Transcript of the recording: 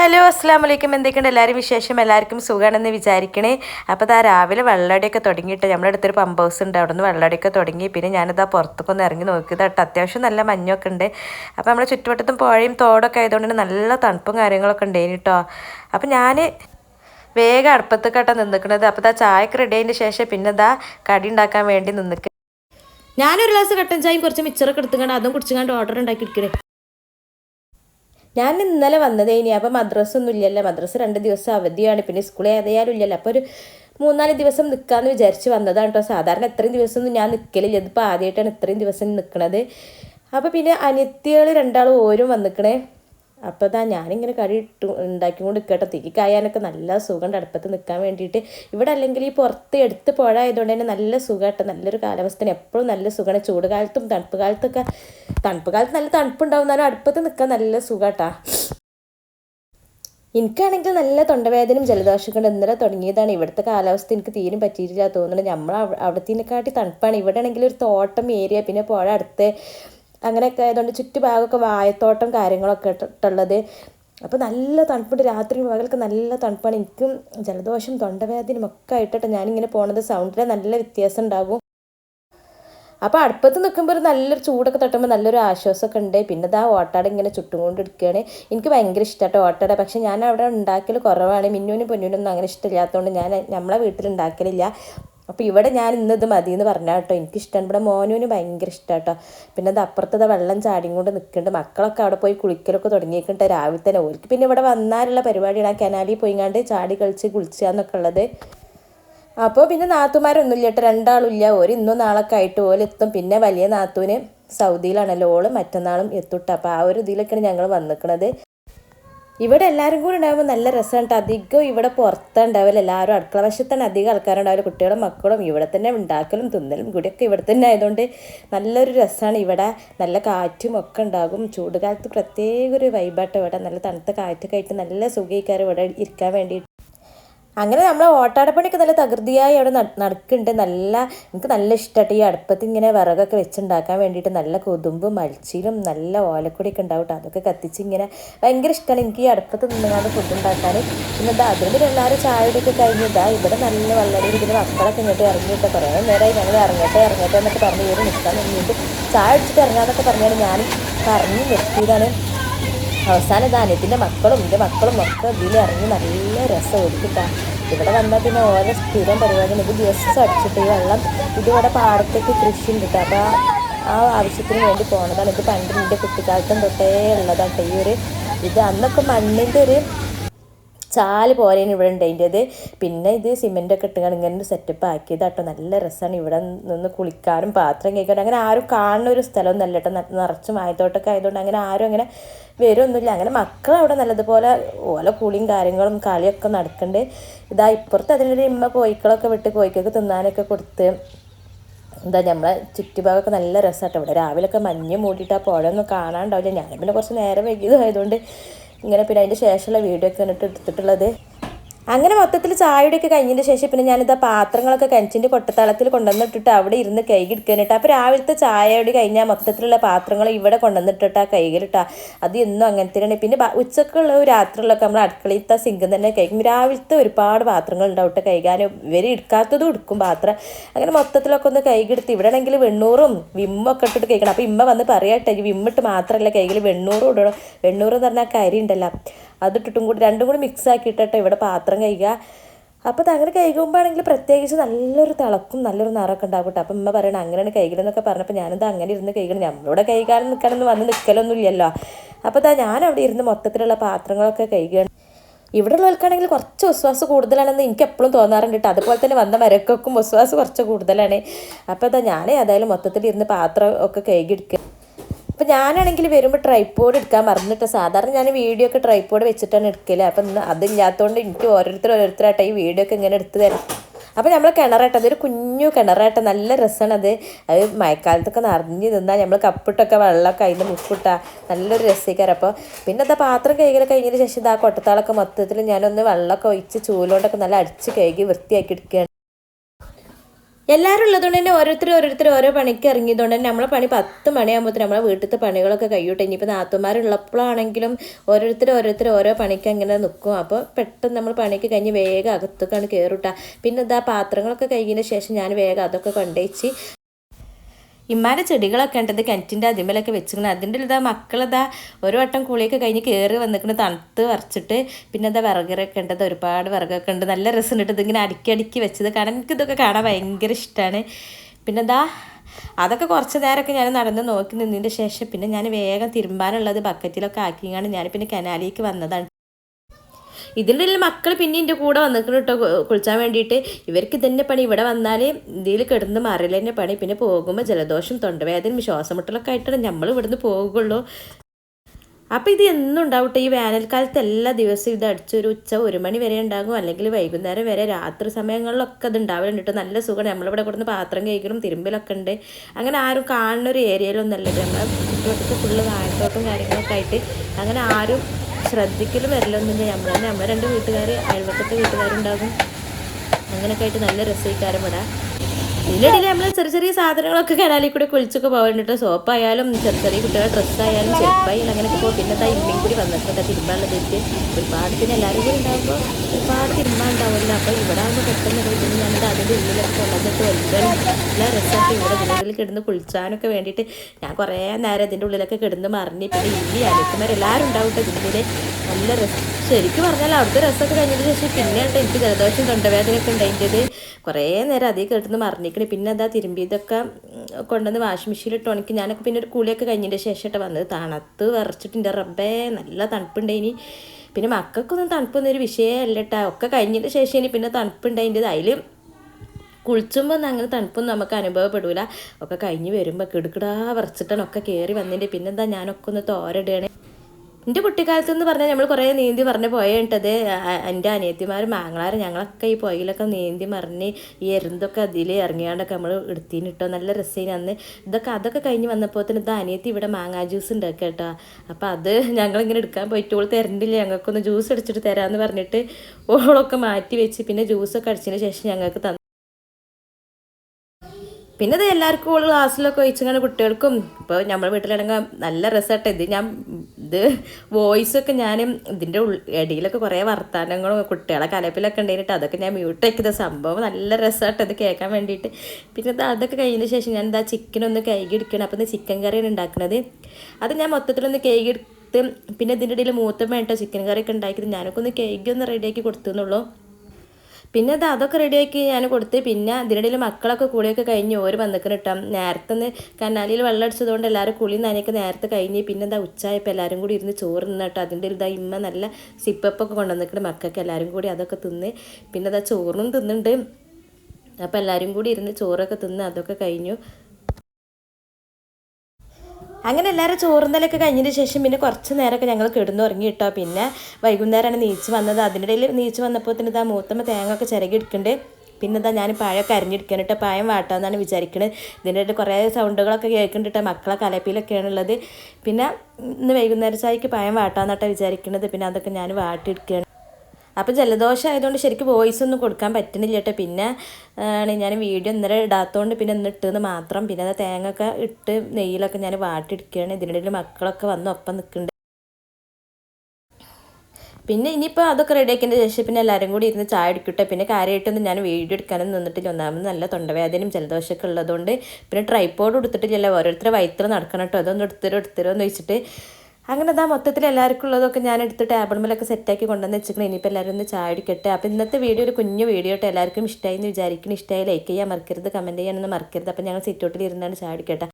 Hello അസ്സാം വലൈക്കും എന്തൊക്കെയുണ്ട്? എല്ലാവരും വിശേഷം? എല്ലാവർക്കും സുഖമാണെന്ന് വിചാരിക്കണേ. അപ്പോൾ ഇതാ രാവിലെ വെള്ളടിയൊക്കെ തുടങ്ങിയിട്ട് നമ്മുടെ അടുത്തൊരു പമ്പ് ഹൗസ് ഉണ്ട്. അവിടെ നിന്ന് വെള്ളടിയൊക്കെ തുടങ്ങി. പിന്നെ ഞാനിതാ പുറത്തൊക്കെ ഒന്ന് ഇറങ്ങി നോക്കിയത് കേട്ടോ. അത്യാവശ്യം നല്ല മഞ്ഞൊക്കെ ഉണ്ട്. അപ്പോൾ നമ്മുടെ ചുറ്റുവട്ടത്തും പുഴയും തോടൊക്കെ ആയതുകൊണ്ട് നല്ല തണുപ്പും കാര്യങ്ങളൊക്കെ ഉണ്ടായിന് കേട്ടോ. അപ്പോൾ ഞാൻ വേഗം അടുപ്പത്ത് അടുപ്പത്തൊക്കെ നിന്നിക്കണത്. അപ്പോൾ ഇതാ ചായക്ക് റെഡി ആയതിന്റെ ശേഷം പിന്നെ ഇതാ കടി ഉണ്ടാക്കാൻ വേണ്ടി നിന്നിക്ക് ഞാനൊരു ഗ്ലാസ് കട്ടൻ ചായയും കുറച്ച് മിച്ചറൊക്കെ എടുത്തുകൊണ്ട് അതും കുടിച്ചുകൊണ്ട് ഓർഡർ ഉണ്ടാക്കി എടുക്കണേ ഞാൻ ഇന്നലെ വന്നതേ ഇനി അപ്പോൾ മദ്രസ ഒന്നും ഇല്ലല്ലോ. മദ്രസ രണ്ട് ദിവസം അവധിയാണ്. പിന്നെ സ്കൂൾ ഏതായാലും ഇല്ലല്ലോ. അപ്പോൾ ഒരു മൂന്നാൽ ദിവസം നിൽക്കാമെന്ന് വിചാരിച്ച് വന്നതാണ് കേട്ടോ സാധാരണ ഇത്രയും ദിവസമൊന്നും ഞാൻ നിൽക്കലില്ല ഇതിപ്പോൾ ആദ്യമായിട്ടാണ് ഇത്രയും ദിവസം നിൽക്കണത് അപ്പോൾ പിന്നെ അനിത്യകൾ രണ്ടാളും ഓരും വന്നിക്കണേ. അപ്പോൾ ഇതാ ഞാനിങ്ങനെ കറി ഇട്ട് ഉണ്ടാക്കി കൊണ്ട് നിൽക്കട്ടെ തിരി കായാനൊക്കെ നല്ല സുഖമുണ്ട് അടുപ്പത്ത് നിൽക്കാൻ വേണ്ടിയിട്ട് ഇവിടെ അല്ലെങ്കിൽ ഈ പുറത്ത് എടുത്ത് പുഴ ആയതുകൊണ്ട് തന്നെ നല്ല സുഖമായിട്ട് നല്ലൊരു കാലാവസ്ഥയാണ്. എപ്പോഴും നല്ല സുഖമാണ്. ചൂട് കാലത്തും തണുപ്പ് കാലത്തൊക്കെ തണുപ്പ് കാലത്ത് നല്ല തണുപ്പുണ്ടാവുന്നാലും അടുപ്പത്ത് നിൽക്കാൻ നല്ല സുഖമാട്ടാ എനിക്കാണെങ്കിൽ നല്ല തൊണ്ടവേദനയും ജലദോഷമൊക്കെ ഉണ്ട്. ഇന്നലെ തുടങ്ങിയതാണ്. ഇവിടുത്തെ കാലാവസ്ഥ എനിക്ക് തീരും പറ്റിയിട്ടില്ല തോന്നുന്നത് നമ്മൾ അവിടത്തേനെക്കാട്ടി തണുപ്പാണ്. ഇവിടെ ആണെങ്കിൽ ഒരു തോട്ടം ഏരിയ പിന്നെ പുഴ അടുത്ത് അങ്ങനെയൊക്കെ ആയതുകൊണ്ട് ചുറ്റുഭാഗമൊക്കെ വായത്തോട്ടം കാര്യങ്ങളൊക്കെ ഇട്ടുള്ളത്. അപ്പോൾ നല്ല തണുപ്പുണ്ട്. രാത്രി പകലൊക്കെ നല്ല തണുപ്പാണ്. എനിക്കും ജലദോഷം തൊണ്ടവേദനയും ഒക്കെ ആയിട്ടിട്ട് ഞാനിങ്ങനെ പോണത്. സൗണ്ടിൽ നല്ല വ്യത്യാസം ഉണ്ടാകും. അപ്പോൾ അടുപ്പത്ത് നിൽക്കുമ്പോൾ ഒരു നല്ലൊരു ചൂടൊക്കെ തട്ടുമ്പോൾ നല്ലൊരു ആശ്വാസമൊക്കെ ഉണ്ട്. പിന്നെ ഇതാ ഓട്ടാട ഇങ്ങനെ ചുട്ടും കൊണ്ട് എടുക്കുകയാണ് എനിക്ക് ഭയങ്കര ഇഷ്ടമാട്ടോ ഓട്ടാട. പക്ഷേ ഞാൻ അവിടെ ഉണ്ടാക്കൽ കുറവാണ്. മിന്നൂനും പൊന്നൂനൊന്നും അങ്ങനെ ഇഷ്ടമില്ലാത്തതുകൊണ്ട് ഞാൻ നമ്മളെ വീട്ടിൽ ഉണ്ടാക്കലില്ല. അപ്പോൾ ഇവിടെ ഞാൻ ഇന്നത് മതി എന്ന് പറഞ്ഞാൽ കേട്ടോ. എനിക്കിഷ്ടമാണ്. ഇവിടെ മോനുവിന് ഭയങ്കര ഇഷ്ടമാണ് കേട്ടോ പിന്നെ അത് അപ്പുറത്തത് വെള്ളം ചാടിയും കൊണ്ട് നിൽക്കുന്നുണ്ട് മക്കളൊക്കെ അവിടെ പോയി കുളിക്കലൊക്കെ തുടങ്ങിയിട്ടുണ്ട് രാവിലെ തന്നെ. ഓർക്ക് പിന്നെ ഇവിടെ വന്നാലുള്ള പരിപാടിയാണ് ആ കനാലിൽ പോയിങ്ങാണ്ട് ചാടി കളിച്ച് കുളിച്ചുക എന്നൊക്കെ ഉള്ളത്. അപ്പോൾ പിന്നെ നാത്തുമാരൊന്നും ഇല്ല കേട്ടോ. രണ്ടാളും ഇല്ല. ഒരു ഇന്നും നാളൊക്കെ ആയിട്ട് ഓലെത്തും പിന്നെ വലിയ നാത്തൂന് സൗദിയിലാണല്ലോ. ഓൾ മറ്റന്നാളും എത്തുട്ടോ. അപ്പോൾ ആ ഒരു ഇതിലൊക്കെയാണ് ഞങ്ങൾ വന്നിക്കണത്. ഇവിടെ എല്ലാവരും കൂടി ഉണ്ടാകുമ്പോൾ നല്ല രസമാണ് കേട്ടോ അധികം ഇവിടെ പുറത്തുണ്ടാവില്ല എല്ലാവരും അടുക്കള വശത്താണ് അധികം ആൾക്കാരുണ്ടാവില്ല. കുട്ടികളും മക്കളും ഇവിടെ തന്നെ ഉണ്ടാക്കലും തിന്നലും കൂടിയൊക്കെ ഇവിടെ തന്നെ ആയതുകൊണ്ട് നല്ലൊരു രസമാണ് ഇവിടെ. നല്ല കാറ്റും ഒക്കെ ഉണ്ടാകും. ചൂടുകാലത്ത് പ്രത്യേക ഒരു വൈബാട്ടം ഇവിടെ. നല്ല തണുത്ത കാറ്റൊക്കെ ആയിട്ട് നല്ല സുഖിക്കാർ ഇവിടെ ഇരിക്കാൻ വേണ്ടിയിട്ട്. അങ്ങനെ നമ്മൾ ഓട്ടാടപ്പണിയൊക്കെ നല്ല തകൃതിയായി അവിടെ നടക്കുന്നുണ്ട്. നല്ല എനിക്ക് നല്ല ഇഷ്ടമായിട്ട് ഈ അടുപ്പത്ത് ഇങ്ങനെ വിറകൊക്കെ വെച്ചുണ്ടാക്കാൻ വേണ്ടിയിട്ട് നല്ല കൊതുമ്പ് മൽച്ചിലും നല്ല ഓലക്കൊടിയൊക്കെ ഉണ്ടാവും കേട്ടോ അതൊക്കെ കത്തിച്ച് ഇങ്ങനെ ഭയങ്കര ഇഷ്ടമാണ് എനിക്ക് ഈ അടുപ്പത്ത് നിന്നാണ് ഫുഡ് ഉണ്ടാക്കാൻ. പിന്നെ എന്താ അതിന് എല്ലാവരും ചായയുടെയൊക്കെ കഴിഞ്ഞതാ ഇവിടെ നല്ല വളരെ ഇതിന് മക്കളൊക്കെ ഇങ്ങോട്ട് ഇറങ്ങിയിട്ട് കുറേ നേരമായി ഞങ്ങൾ ഇറങ്ങട്ടെ ഇറങ്ങട്ടെ എന്നൊക്കെ പറഞ്ഞ് ഇവർ നിൽക്കാൻ വേണ്ടിയിട്ട് ചായ അടിച്ചിട്ട് ഇറങ്ങാന്നൊക്കെ പറഞ്ഞാൽ ഞാൻ പറഞ്ഞു നിർത്തിയതാണ്. അവസാനം ധാന്യത്തിന്റെ മക്കളും എന്റെ മക്കളും ഒക്കെ ഇതിൽ ഇറങ്ങി നല്ല രസം ഓടിക്കിട്ടാണ് ഇവിടെ വന്നാൽ പിന്നെ ഓരോ സ്ഥിരം പരിപാടി ഇത് ദിവസം അടിച്ചിട്ട് ഈ വെള്ളം ഇതിവിടെ പാടത്തേക്ക് കൃഷി ഉണ്ട് കേട്ടോ അപ്പോൾ ആ ആവശ്യത്തിന് വേണ്ടി പോണതാണ്. ഇത് പണ്ട് എന്റെ കുട്ടിക്കാലത്തും തൊട്ടേ ഉള്ളതാണ് ഈ ഒരു ഇത്. അന്നൊക്കെ മണ്ണിന്റെ ഒരു ചാൽ പോലെയാണ് ഇവിടെ ഉണ്ടായിന്റെത്. പിന്നെ ഇത് സിമെന്റൊക്കെ ഇട്ടുകൊണ്ട് ഇങ്ങനെ സെറ്റപ്പ് ആക്കിയത് കേട്ടോ നല്ല രസമാണ് ഇവിടെ നിന്ന് കുളിക്കാനും പാത്രം കേൾക്കാനും അങ്ങനെ ആരും കാണുന്ന ഒരു സ്ഥലമൊന്നും അല്ല കേട്ടോ നിറച്ച് മായത്തോട്ടൊക്കെ ആയതുകൊണ്ട് അങ്ങനെ ആരും അങ്ങനെ വരുമൊന്നുമില്ല അങ്ങനെ മക്കൾ അവിടെ നല്ലതുപോലെ ഓല കുളിയും കാര്യങ്ങളും കളിയൊക്കെ നടക്കുന്നുണ്ട് ഇതാ ഇപ്പുറത്ത് അതിനൊരു ഇമ്മ കോയിക്കളൊക്കെ വിട്ട് കോയിക്കൊക്കെ തിന്നാനൊക്കെ കൊടുത്ത് എന്താ നമ്മളെ ചുറ്റുഭാഗമൊക്കെ നല്ല രസമാട്ടോ ഇവിടെ രാവിലെയൊക്കെ മഞ്ഞ് മൂടിയിട്ട് ആ പുഴയൊന്നും കാണാണ്ടാവില്ല. ഞാൻ പിന്നെ കുറച്ച് നേരം വൈകിയതായതുകൊണ്ട് ഇങ്ങനെ പിന്നെ അതിന്റെ ശേഷമുള്ള വീഡിയോ ഒക്കെ കണ്ടിട്ട് എടുത്തിട്ടുള്ളത്. അങ്ങനെ മൊത്തത്തിൽ ചായയുടെയൊക്കെ കഴിഞ്ഞതിന് ശേഷം പിന്നെ ഞാനിതാ പാത്രങ്ങളൊക്കെ കഞ്ചിന്റെ കൊട്ടത്തളത്തിൽ കൊണ്ടുവന്നിട്ടിട്ട് അവിടെ ഇരുന്ന് കൈകിടിക്കാനിട്ട്. അപ്പോൾ രാവിലത്തെ ചായയോട് കഴിഞ്ഞാൽ മൊത്തത്തിലുള്ള പാത്രങ്ങൾ ഇവിടെ കൊണ്ടുവന്നിട്ടിട്ടാ കൈകളിട്ടാ അത് എന്നും അങ്ങനെ തന്നെയാണ് പിന്നെ ഉച്ചക്കുള്ള രാത്രിയിലൊക്കെ നമ്മൾ അടുക്കളയിലത്തെ സിങ്ക് തന്നെ കഴിക്കും. രാവിലത്തെ ഒരുപാട് പാത്രങ്ങൾ ഉണ്ടാവും കൈകാനും ഇവർ എടുക്കാത്തതും എടുക്കും പാത്രം. അങ്ങനെ മൊത്തത്തിലൊക്കെ ഒന്ന് കൈകെടുത്ത്. ഇവിടെ ആണെങ്കിൽ വെണ്ണൂറും വിമ്മൊക്കെ ഇട്ടിട്ട് കഴിക്കണം. അപ്പോൾ ഇമ്മ വന്ന് പറയട്ടെ വിമ്മിട്ട് മാത്രമല്ല കൈകൾ വെണ്ണൂറും ഇടണം. വെണ്ണൂറ് എന്ന് പറഞ്ഞാൽ കരി ഉണ്ടല്ലോ. അതിട്ടിട്ടും കൂടി രണ്ടും കൂടി മിക്സ് ആക്കിയിട്ടോ ഇവിടെ പാത്രം കഴുകുക. അപ്പോൾ അങ്ങനെ കഴുകുമ്പോഴാണെങ്കിൽ പ്രത്യേകിച്ച് നല്ലൊരു തിളക്കും നല്ലൊരു നിറമൊക്കെ ഉണ്ടാവും കേട്ടോ അപ്പം ഇമ്മ പറയണം അങ്ങനെയാണ് കൈകളെന്നൊക്കെ പറഞ്ഞപ്പോൾ ഞാനിത് അങ്ങനെ ഇരുന്ന് കൈകണം നമ്മളിവിടെ കൈകാലം നിൽക്കണമെന്ന് വന്ന് നിൽക്കലൊന്നും ഇല്ലല്ലോ അപ്പോൾ ഇതാ ഞാൻ അവിടെ ഇരുന്ന് മൊത്തത്തിലുള്ള പാത്രങ്ങളൊക്കെ കഴുകുകയാണ് ഇവിടെ ഉള്ളവർക്കാണെങ്കിൽ കുറച്ച് വിശ്വാസം കൂടുതലാണെന്ന് എനിക്ക് എപ്പോഴും തോന്നാറുണ്ട് കേട്ടോ. അതുപോലെ തന്നെ വന്ന മരക്കൊക്കും വിശ്വാസം കുറച്ച് കൂടുതലാണ്. അപ്പോൾ ഇതാ ഞാനേ ഏതായാലും മൊത്തത്തിൽ ഇരുന്ന് പാത്രം ഒക്കെ കഴുകിയെടുക്കുക അപ്പം ഞാനാണെങ്കിൽ വരുമ്പോൾ ട്രൈപ്പോഡ് എടുക്കാൻ മറന്നിട്ട്. സാധാരണ ഞാൻ വീഡിയോ ഒക്കെ ട്രൈപ്പോഡ് വെച്ചിട്ടാണ് എടുക്കൽ. അപ്പം ഇന്ന് അതില്ലാത്തതുകൊണ്ട് എനിക്ക് ഓരോരുത്തർ ഓരോരുത്തരായിട്ട് ഈ വീഡിയോ ഒക്കെ ഇങ്ങനെ എടുത്ത് തരാം. അപ്പോൾ നമ്മൾ കിണറായിട്ട് അതൊരു കുഞ്ഞു കിണറായിട്ട് നല്ല രസമാണ് അത് മഴക്കാലത്തൊക്കെ നിറഞ്ഞ് നിന്നാൽ നമ്മൾ കപ്പിട്ടൊക്കെ വെള്ളമൊക്കെ അതിന്റെ മുപ്പിട്ടാൽ നല്ലൊരു രസിക്കാരം. അപ്പോൾ പിന്നെ അത് പാത്രം കഴുകലൊക്കെ കഴിഞ്ഞതിന് ശേഷം ഇതാ കൊട്ടത്താളൊക്കെ മൊത്തത്തിൽ ഞാനൊന്ന് വെള്ളമൊക്കെ ഒഴിച്ച് ചൂലോണ്ടൊക്കെ നല്ല അടിച്ച് കഴുകി വൃത്തിയാക്കി എടുക്കുകയാണ് എല്ലാവരും ഉള്ളതുകൊണ്ട് തന്നെ ഓരോരുത്തർ ഓരോരുത്തർ ഓരോ പണിക്ക് ഇറങ്ങിയതുകൊണ്ട് തന്നെ നമ്മളെ പണി പത്ത് മണിയാകുമ്പോൾ നമ്മളെ വീട്ടിലത്തെ പണികളൊക്കെ കഴിയൂട്ടെ. ഇനിയിപ്പോൾ നാത്തുമാരുള്ളപ്പോഴാണെങ്കിലും ഓരോരുത്തർ ഓരോരുത്തർ ഓരോ പണിക്ക് അങ്ങനെ നിൽക്കും അപ്പോൾ പെട്ടെന്ന് നമ്മൾ പണിക്ക് കഴിഞ്ഞ് വേഗം അകത്തേക്കാണ് കയറിട്ടാ പിന്നെ ഇതാ പാത്രങ്ങളൊക്കെ കഴിഞ്ഞതിന് ശേഷം ഞാൻ വേഗം അതൊക്കെ കൊണ്ടുവച്ച് ഇമ്മാരെ ചെടികളൊക്കെ ഉണ്ടത് കിണറ്റിന്റെ അതിമലൊക്കെ വെച്ചിരിക്കുന്നത് അതിന്റെ ഇതാ മക്കളതാ ഒരു വട്ടം കുളിയൊക്കെ കഴിഞ്ഞ് കയറി വന്നിരിക്കുന്നത് തണുത്ത് വരച്ചിട്ട് പിന്നെ എന്താ വിറകരൊക്കെ ഉണ്ടത് ഒരുപാട് വിറകൊക്കെ ഉണ്ട്. നല്ല രസമുണ്ട്. ഇതിങ്ങനെ അടുക്കി അടുക്കി വെച്ചത് കാരണം എനിക്ക് ഇതൊക്കെ കാണാൻ ഭയങ്കര ഇഷ്ടമാണ് പിന്നെ എന്താ അതൊക്കെ കുറച്ച് നേരമൊക്കെ ഞാൻ നടന്ന് നോക്കി നിന്നതിന്റെ ശേഷം പിന്നെ ഞാൻ വേഗം തിരുമ്പാനുള്ളത് ബക്കറ്റിലൊക്കെ ആക്കിയാണ് ഞാൻ പിന്നെ കനാലിലേക്ക് വന്നതാണ്. ഇതിന്റെ ഇടയിൽ മക്കൾ പിന്നെ എന്റെ കൂടെ വന്നിട്ട് കേട്ടോ കുളിച്ചാൻ വേണ്ടിയിട്ട്. ഇവർക്ക് ഇതിന്റെ പണി. ഇവിടെ വന്നാൽ ഇതിൽ കിടന്ന് തന്നെ പണി. പിന്നെ പോകുമ്പോൾ ജലദോഷം തൊണ്ടവേദനയും ശ്വാസമുട്ടലൊക്കെ ആയിട്ടാണ് നമ്മൾ ഇവിടുന്ന് പോകുള്ളൂ. അപ്പോൾ ഇത് എന്നും ഉണ്ടാവട്ടെ. ഈ വേനൽക്കാലത്ത് എല്ലാ ദിവസവും ഇത് അടിച്ചൊരു ഉച്ച ഒരു മണി വരെ ഉണ്ടാകും. അല്ലെങ്കിൽ വൈകുന്നേരം വരെ രാത്രി സമയങ്ങളിലൊക്കെ അത് ഉണ്ടാവലുണ്ട് നല്ല സുഖമാണ്. നമ്മളിവിടെ കൊടുന്ന് പാത്രം കഴിക്കണം തിരുമ്പിലൊക്കെ ഉണ്ട്. അങ്ങനെ ആരും കാണുന്ന ഒരു ഏരിയയിലൊന്നല്ല നമ്മളെ ചുറ്റുവട്ടത്ത് ഫുള്ള് വാഴത്തോട്ടം കാര്യങ്ങളൊക്കെ ആയിട്ട് അങ്ങനെ ആരും ശ്രദ്ധിക്കലും വരലൊന്നുമില്ല. നമ്മൾ തന്നെ നമ്മൾ രണ്ട് വീട്ടുകാർ അയൽവക്കത്തെ വീട്ടുകാരുണ്ടാകും. അങ്ങനെയൊക്കെ ആയിട്ട് നല്ല രസമായിക്കാരം ഇവിടെ ഇതിനിടയിൽ നമ്മൾ ചെറിയ ചെറിയ സാധനങ്ങളൊക്കെ കനാലിൽ കൂടി കുളിച്ചൊക്കെ പോകാനുണ്ട്. സോപ്പായാലും ചെറിയ ചെറിയ കുട്ടികളുടെ ഡ്രസ്സായാലും ചെരുപ്പായാലും അങ്ങനെയൊക്കെ പോകും. പിന്നെ താ ഇമ്മയും കൂടി വന്നിട്ടുണ്ട് തിരുമ്പാനുള്ളതിട്ട് ഒരുപാട് പിന്നെ എല്ലാവരും കൂടി ഉണ്ടാകുമ്പോൾ ഒരുപാട് തിരുമ്പാൻ ഉണ്ടാവില്ല അപ്പോൾ ഇവിടെ ആകുമ്പോൾ പെട്ടെന്ന് പിന്നെ ഞാനിത് അതിന്റെ ഉള്ളിലൊക്കെ കൊണ്ടുവന്നിട്ട് വലിയ എല്ലാ രസമായിട്ട് ഇവിടെ ഉള്ളിൽ കിടന്ന് കുളിച്ചാനൊക്കെ വേണ്ടിയിട്ട് ഞാൻ കുറേ നേരം ഇതിന്റെ ഉള്ളിലൊക്കെ കിടന്ന് മറിഞ്ഞ് പിന്നെ ഇല്ലി അനിയത്തിമാർ എല്ലാവരും ഉണ്ടാവും കേട്ടോ ഇതിന്റെ നല്ല രസം ശരിക്കും പറഞ്ഞാൽ അവിടുത്തെ രസമൊക്കെ കഴിഞ്ഞതിന് ശേഷം പിന്നെയാണ് എനിക്ക് ജലദോഷം തൊണ്ടവേദനയൊക്കെ ഉണ്ടായിട്ടത് കുറേ നേരം അതേ കേട്ടെന്ന് മറിഞ്ഞിക്കണേ പിന്നെ അതാ തിരുമ്പിയതൊക്കെ കൊണ്ടുവന്ന് വാഷിംഗ് മെഷീനിലിട്ട് ഉണക്കി. ഞാനൊക്കെ പിന്നെ ഒരു കുളിയൊക്കെ കഴിഞ്ഞതിന്റെ ശേഷമായിട്ട് വന്നത്. തണുത്ത് വിറച്ചിട്ടുണ്ട് റബ്ബേ നല്ല തണുപ്പുണ്ടായിനി. പിന്നെ മക്കൾക്കൊന്നും തണുപ്പൊന്നും ഒരു വിഷയമല്ല കേട്ടോ ഒക്കെ കഴിഞ്ഞതിന്റെ ശേഷം ഇനി പിന്നെ തണുപ്പുണ്ടായിന്റെ അതിൽ കുളിച്ചുമ്പോൾ അങ്ങനെ തണുപ്പൊന്നും നമുക്ക് അനുഭവപ്പെടില്ല ഒക്കെ കഴിഞ്ഞ് വരുമ്പോൾ കിടുക്കിടാ വിറച്ചിട്ടാണ് ഒക്കെ കയറി വന്നിട്ട് പിന്നെന്താ ഞാനൊക്കെ ഒന്ന് തോരടുകയാണ് എന്റെ കുട്ടിക്കാലത്ത് എന്ന് പറഞ്ഞാൽ നമ്മൾ കുറേ നീന്തി പറഞ്ഞ് പോയിട്ടത് എന്റെ അനിയത്തിമാരും മാങ്ങളാരും ഞങ്ങളൊക്കെ ഈ പുഴയിലൊക്കെ നീന്തി മറിഞ്ഞ് ഈ എരുന്തൊക്കെ അതിൽ ഇറങ്ങിയാണ്ടൊക്കെ നമ്മൾ എടുത്തിട്ടോ നല്ല രസീന അന്ന്. ഇതൊക്കെ അതൊക്കെ കഴിഞ്ഞ് വന്നപ്പോൾ തന്നെ ഇത് അനിയത്തി ഇവിടെ മാങ്ങാ ജ്യൂസ് ഉണ്ടാക്കുക കേട്ടോ. അപ്പോൾ അത് ഞങ്ങളിങ്ങനെ എടുക്കാൻ പോയിട്ട് തരണ്ടില്ല. ഞങ്ങൾക്കൊന്ന് ജ്യൂസ് അടിച്ചിട്ട് തരാമെന്ന് പറഞ്ഞിട്ട് ഓളൊക്കെ മാറ്റി വെച്ച് പിന്നെ ജ്യൂസൊക്കെ അടിച്ചതിന് ശേഷം ഞങ്ങൾക്ക് തന്നു. പിന്നെ ഇത് എല്ലാവർക്കും ഉള്ള ക്ലാസ്സിലൊക്കെ ഒഴിച്ചിങ്ങനെ കുട്ടികൾക്കും ഇപ്പോൾ നമ്മൾ വീട്ടിലാണെങ്കിൽ നല്ല രസമായിട്ട് ഇത് ഞാൻ ഇത് വോയിസൊക്കെ ഞാൻ ഇതിന്റെ ഇടയിലൊക്കെ കുറേ വർത്തമാനങ്ങളും കുട്ടികളെ കലപ്പിലൊക്കെ ഉണ്ടായിട്ട് അതൊക്കെ ഞാൻ മ്യൂട്ട് ആക്കിയത്. സംഭവം നല്ല രസമായിട്ട് അത് കേൾക്കാൻ വേണ്ടിയിട്ട് പിന്നെ ഇത് അതൊക്കെ കഴിഞ്ഞ ശേഷം ഞാൻ എന്താ ചിക്കനൊന്ന് കൈകി എടുക്കണം. അപ്പോൾ ചിക്കൻ കറിയാണ് ഉണ്ടാക്കുന്നത് അത് ഞാൻ മൊത്തത്തിലൊന്ന് കൈകി എടുത്ത് പിന്നെ ഇതിന്റെ ഇടയിൽ മൂത്തമ്മ ചിക്കൻ കറിയൊക്കെ ഉണ്ടാക്കിയത് ഞാനൊക്കെ ഒന്ന് കേക്ക് ഒന്ന് റെഡിയാക്കി കൊടുത്തെന്നുള്ളൂ പിന്നെ അത് അതൊക്കെ റെഡിയാക്കി ഞാൻ കൊടുത്ത്. പിന്നെ അതിനിടയിൽ മക്കളൊക്കെ കുളിയൊക്കെ കഴിഞ്ഞ് ഓര് വന്നിക്കണം ഇട്ടാം നേരത്തെ കനാലിൽ വെള്ളം അടിച്ചതുകൊണ്ട് എല്ലാവരും കുളി നനയൊക്കെ നേരത്തെ കഴിഞ്ഞ്. പിന്നെ എന്താ ഉച്ചയായപ്പോൾ എല്ലാവരും കൂടി ഇരുന്ന് ചോറ് നിന്നിട്ട് അതിന്റെ ഇതാ ഇമ്മ നല്ല സിപ്പപ്പൊക്കെ കൊണ്ടുവന്നിട്ട് മക്കൾക്ക്. എല്ലാവരും കൂടി അതൊക്കെ തിന്ന്. പിന്നെ അതാ ചോറും തിന്നുന്നുണ്ട് അപ്പോൾ എല്ലാവരും കൂടി ഇരുന്ന് ചോറൊക്കെ തിന്ന് അതൊക്കെ കഴിഞ്ഞു. അങ്ങനെ എല്ലാവരും ചോറുന്നലൊക്കെ കഴിഞ്ഞതിന് ശേഷം പിന്നെ കുറച്ച് നേരമൊക്കെ ഞങ്ങൾ കിടന്നു ഉറങ്ങി കിട്ടോ. പിന്നെ വൈകുന്നേരമാണ് നീച്ച് വന്നത്. അതിനിടയിൽ നീച്ച് വന്നപ്പോൾ തന്നെ ഇതാ മൂത്തമ്മ തേങ്ങ ഒക്കെ ചിരകി എടുക്കുന്നുണ്ട്. പിന്നെ എന്താ ഞാൻ പഴമൊക്കെ അരിഞ്ഞെടുക്കണം കേട്ടോ. പഴം വാട്ടാന്നാണ് വിചാരിക്കുന്നത് ഇതിന്റെ കുറേ സൗണ്ടുകളൊക്കെ കേൾക്കുന്നുണ്ട് കേട്ടോ. മക്കളെ കലപ്പിലൊക്കെയാണ് ഉള്ളത് പിന്നെ ഇന്ന് വൈകുന്നേരം ചായക്ക് പഴം വാട്ടാന്നാട്ടോ വിചാരിക്കുന്നത് പിന്നെ അതൊക്കെ ഞാൻ വാട്ടിയെടുക്കുകയാണ്. അപ്പോൾ ജലദോഷം ആയതുകൊണ്ട് ശരിക്കും വോയിസ് ഒന്നും കൊടുക്കാൻ പറ്റുന്നില്ല കേട്ടോ. പിന്നെ ആണ് ഞാൻ വീഡിയോ ഇന്നലെ ഇടാത്തതുകൊണ്ട് പിന്നെ ഇന്ന് ഇട്ടെന്ന് മാത്രം. പിന്നെ അത് തേങ്ങ ഒക്കെ ഇട്ട് നെയ്യിലൊക്കെ ഞാൻ വാട്ടിയെടുക്കുകയാണ് ഇതിനിടയിൽ മക്കളൊക്കെ വന്ന് ഒപ്പം നിൽക്കുന്നുണ്ട് പിന്നെ ഇനിയിപ്പോൾ അതൊക്കെ റെഡിയാക്കിയതിന് ശേഷം പിന്നെ എല്ലാവരും കൂടി ഇരുന്ന് ചായ എടുക്കട്ടെ പിന്നെ കാര്യമായിട്ടൊന്നും ഞാൻ വീഡിയോ എടുക്കാനും നിന്നിട്ടില്ല. ഒന്നാമത് നല്ല തൊണ്ടവേദനയും ജലദോഷമൊക്കെ ഉള്ളതുകൊണ്ട്. പിന്നെ ട്രൈപ്പോഡ് കൊടുത്തിട്ടില്ല ഓരോരുത്തർ വയറ്റിൽ നടക്കണം കേട്ടോ. അതൊന്നും എടുത്തരോ എടുത്തരോ എന്ന് വെച്ചിട്ട് അങ്ങനെ അതാ മൊത്തത്തിൽ എല്ലാവർക്കും ഉള്ളതൊക്കെ ഞാൻ എടുത്ത് ടേബിൾമേലൊക്കെ സെറ്റാക്കി കൊണ്ടുവന്ന് വെച്ചിരിക്കണം. ഇനിയിപ്പോൾ എല്ലാവരും ഒന്ന് ചായ അടിക്കട്ടെ അപ്പോൾ ഇന്നത്തെ വീഡിയോ ഒരു കുഞ്ഞു വീഡിയോ ആയിട്ട് എല്ലാവർക്കും ഇഷ്ടമായി എന്ന് വിചാരിക്കുന്നു. ഇഷ്ടമായി ലൈക്ക് ചെയ്യാൻ മറക്കരുത്. കമന്റ് ചെയ്യാനൊന്നും മറക്കരുത്. അപ്പോൾ ഞങ്ങൾ സിറ്റൗട്ടിൽ ഇരുന്നാണ് ചായ അടിക്കട്ടെ